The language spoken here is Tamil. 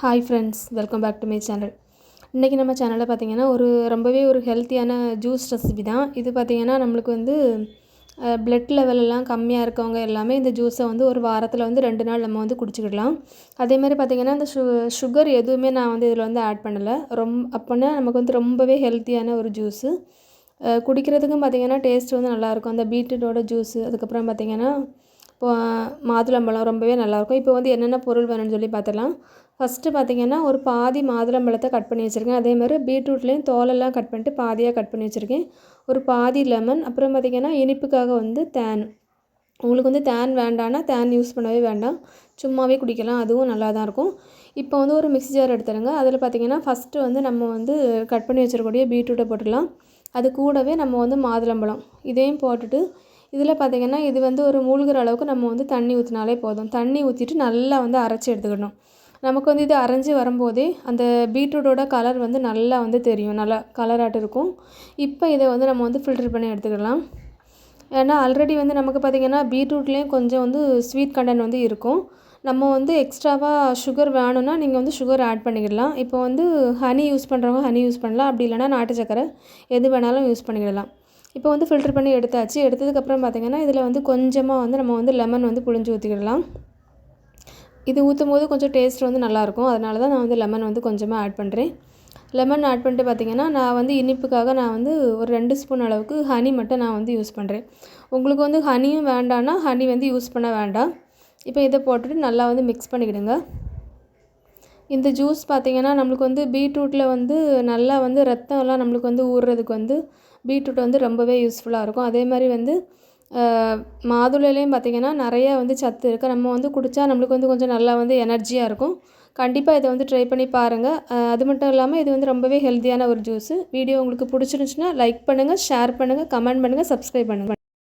Hi friends welcome back to my channel இன்றைக்கி நம்ம சேனலில் பார்த்தீங்கன்னா ஒரு ரொம்பவே ஒரு ஹெல்த்தியான ஜூஸ் ரெசிபி தான். இது பார்த்திங்கன்னா நம்மளுக்கு வந்து பிளட் லெவலெல்லாம் கம்மியாக இருக்கவங்க எல்லாமே இந்த ஜூஸை வந்து ஒரு வாரத்தில் வந்து ரெண்டு நாள் நம்ம வந்து குடிச்சிக்கிடலாம். அதே மாதிரி பார்த்திங்கன்னா இந்த சு சுகர் எதுவுமே நான் வந்து இதில் வந்து ஆட் பண்ணலை. ரொம் அப்போனா நமக்கு வந்து ரொம்பவே ஹெல்த்தியான ஒரு ஜூஸு குடிக்கிறதுக்கும் பார்த்திங்கன்னா டேஸ்ட் வந்து நல்லாயிருக்கும் அந்த பீட்ரூட்டோட ஜூஸு அதுக்கப்புறம் பார்த்திங்கன்னா மாதுளம்பழம் ரொம்பவே நல்லாயிருக்கும். இப்போ வந்து என்னென்ன பொருள் வேணும்னு சொல்லி பார்த்துடலாம். ஃபஸ்ட்டு பார்த்திங்கன்னா ஒரு பாதி மாதுளம்பழத்தை கட் பண்ணி வச்சுருக்கேன். அதே மாதிரி பீட்ரூட்லேயும் தோலெல்லாம் கட் பண்ணிட்டு பாதியாக கட் பண்ணி வச்சுருக்கேன். ஒரு பாதி லெமன் அப்புறம் பார்த்திங்கன்னா இனிப்புக்காக வந்து தேன். உங்களுக்கு வந்து தேன் வேண்டான்னா தேன் யூஸ் பண்ணவே வேண்டாம். சும்மாவே குடிக்கலாம். அதுவும் நல்லா தான் இருக்கும். இப்போ வந்து ஒரு மிக்ஸி ஜார் எடுத்துருங்க அதில் பார்த்திங்கன்னா ஃபஸ்ட்டு வந்து நம்ம வந்து கட் பண்ணி வச்சிருக்கக்கூடிய பீட்ரூட்டை போட்டுடலாம். அது கூடவே நம்ம வந்து மாதுளம்பழம் இதையும் போட்டுட்டு இதில் பார்த்திங்கன்னா இது வந்து ஒரு மூழ்கிற அளவுக்கு நம்ம வந்து தண்ணி ஊற்றினாலே போதும். தண்ணி ஊற்றிட்டு நல்லா வந்து அரைச்சி எடுத்துக்கணும். நமக்கு வந்து இது அரைஞ்சி வரும்போதே அந்த பீட்ரூட்டோட கலர் வந்து நல்லா வந்து தெரியும். நல்லா கலராட்டு இருக்கும். இப்போ இதை வந்து நம்ம வந்து ஃபில்டர் பண்ணி எடுத்துக்கலாம். ஏன்னா ஆல்ரெடி வந்து நமக்கு பார்த்திங்கன்னா பீட்ரூட்லேயும் கொஞ்சம் வந்து ஸ்வீட் கண்டென்ட் வந்து இருக்கும். நம்ம வந்து எக்ஸ்ட்ராவாக சுகர் வேணும்னா நீங்கள் வந்து சுகர் ஆட் பண்ணிக்கிடலாம். இப்போ வந்து ஹனி யூஸ் பண்ணுறவங்க ஹனி யூஸ் பண்ணலாம். அப்படி இல்லைனா நாட்டு சக்கரை எது வேணாலும் யூஸ் பண்ணிக்கிடலாம். இப்போ வந்து ஃபில்டர் பண்ணி எடுத்தாச்சு. எடுத்ததுக்கப்புறம் பார்த்திங்கன்னா இதில் வந்து கொஞ்சமாக வந்து நம்ம வந்து லெமன் வந்து புழிஞ்சு ஊற்றிக்கிடலாம் இது ஊற்றும் போது கொஞ்சம் டேஸ்ட் வந்து நல்லாயிருக்கும். அதனால தான் நான் வந்து லெமன் வந்து கொஞ்சமாக ஆட் பண்ணுறேன் லெமன் ஆட் பண்ணிட்டு பார்த்திங்கன்னா நான் வந்து இனிப்புக்காக நான் வந்து ஒரு ரெண்டு ஸ்பூன் அளவுக்கு ஹனி மட்டும் நான் வந்து யூஸ் பண்ணுறேன் உங்களுக்கு வந்து ஹனியும் வேண்டான்னா ஹனி வந்து யூஸ் பண்ண வேண்டாம். இப்போ இதை போட்டுட்டு நல்லா வந்து மிக்ஸ் பண்ணிக்கிடுங்க. இந்த ஜூஸ் பார்த்திங்கன்னா நம்மளுக்கு வந்து பீட்ரூட்டில் வந்து நல்லா வந்து ரத்தம்லாம் நம்மளுக்கு வந்து ஊறுறதுக்கு வந்து பீட்ரூட் வந்து ரொம்பவே யூஸ்ஃபுல்லாக இருக்கும். அதே மாதிரி வந்து மாதுளையிலையும் பார்த்திங்கன்னா நிறையா வந்து சத்து இருக்குது நம்ம வந்து குடித்தா நம்மளுக்கு வந்து கொஞ்சம் நல்லா வந்து எனர்ஜியாக இருக்கும். கண்டிப்பாக இதை வந்து ட்ரை பண்ணி பாருங்கள் அது மட்டும் இல்லாமல் இது வந்து ரொம்பவே ஹெல்த்தியான ஒரு ஜூஸு வீடியோ உங்களுக்கு பிடிச்சிருந்துச்சின்னா லைக் பண்ணுங்கள் ஷேர் பண்ணுங்கள் கமெண்ட் பண்ணுங்கள் சப்ஸ்கிரைப் பண்ணுங்கள்